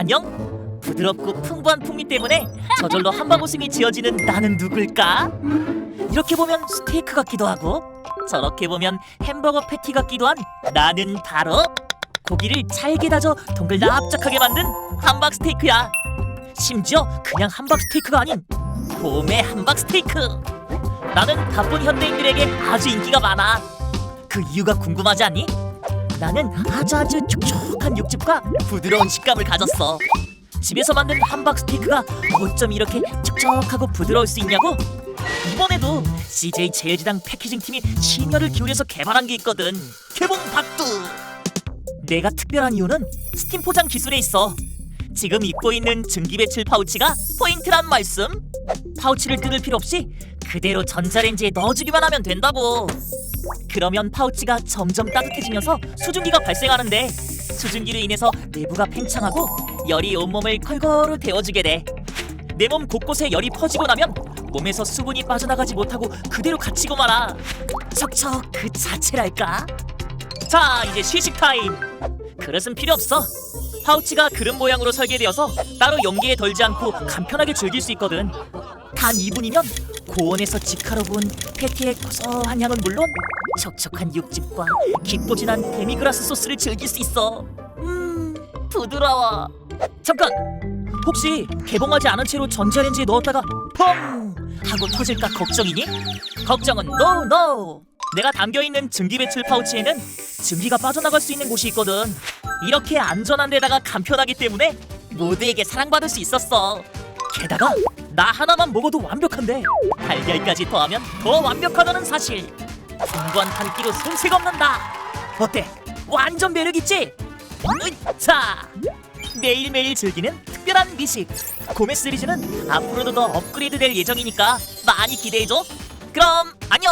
안녕? 부드럽고 풍부한 풍미 때문에 저절로 한방 웃음이 지어지는 나는 누굴까? 이렇게 보면 스테이크 같기도 하고 저렇게 보면 햄버거 패티 같기도 한 나는 바로 고기를 잘게 다져 동글납작하게 만든 함박 스테이크야. 심지어 그냥 함박 스테이크가 아닌 봄의 함박 스테이크. 나는 바쁜 현대인들에게 아주 인기가 많아. 그 이유가 궁금하지 않니? 나는 아주 아주 촉촉한 육즙과 부드러운 식감을 가졌어. 집에서 만든 함박 스테이크가 어쩜 이렇게 촉촉하고 부드러울 수 있냐고? 이번에도 CJ 제일지당 패키징 팀이 심혈을 기울여서 개발한 게 있거든. 개봉 박두. 내가 특별한 이유는 스팀 포장 기술에 있어. 지금 입고 있는 증기 배출 파우치가 포인트란 말씀. 파우치를 뜯을 필요 없이 그대로 전자레인지에 넣어주기만 하면 된다고. 그러면 파우치가 점점 따뜻해지면서 수증기가 발생하는데 수증기로 인해서 내부가 팽창하고 열이 온몸을 걸걸로 데워주게 돼. 내 몸 곳곳에 열이 퍼지고 나면 몸에서 수분이 빠져나가지 못하고 그대로 갇히고 말아. 척척 그 자체랄까? 자, 이제 시식 타임. 그릇은 필요 없어. 파우치가 그릇 모양으로 설계되어서 따로 용기에 덜지 않고 간편하게 즐길 수 있거든. 단 2분이면 고온에서 직화로 구운 패티의 고소한 향은 물론 촉촉한 육즙과 깊고 진한 데미그라스 소스를 즐길 수 있어. 음, 부드러워. 잠깐. 혹시 개봉하지 않은 채로 전자레인지에 넣었다가 펑 하고 터질까 걱정이니? 걱정은 노 노. 내가 담겨 있는 증기 배출 파우치에는 증기가 빠져나갈 수 있는 곳이 있거든. 이렇게 안전한 데다가 간편하기 때문에 모두에게 사랑받을 수 있었어. 게다가 나 하나만 먹어도 완벽한데 달걀까지 더하면 더 완벽하다는 사실. 풍부한 한 끼로 손색 없는다. 어때? 완전 매력 있지? 으차! 매일매일 즐기는 특별한 미식. 고메 시리즈는 앞으로도 더 업그레이드 될 예정이니까 많이 기대해줘. 그럼 안녕.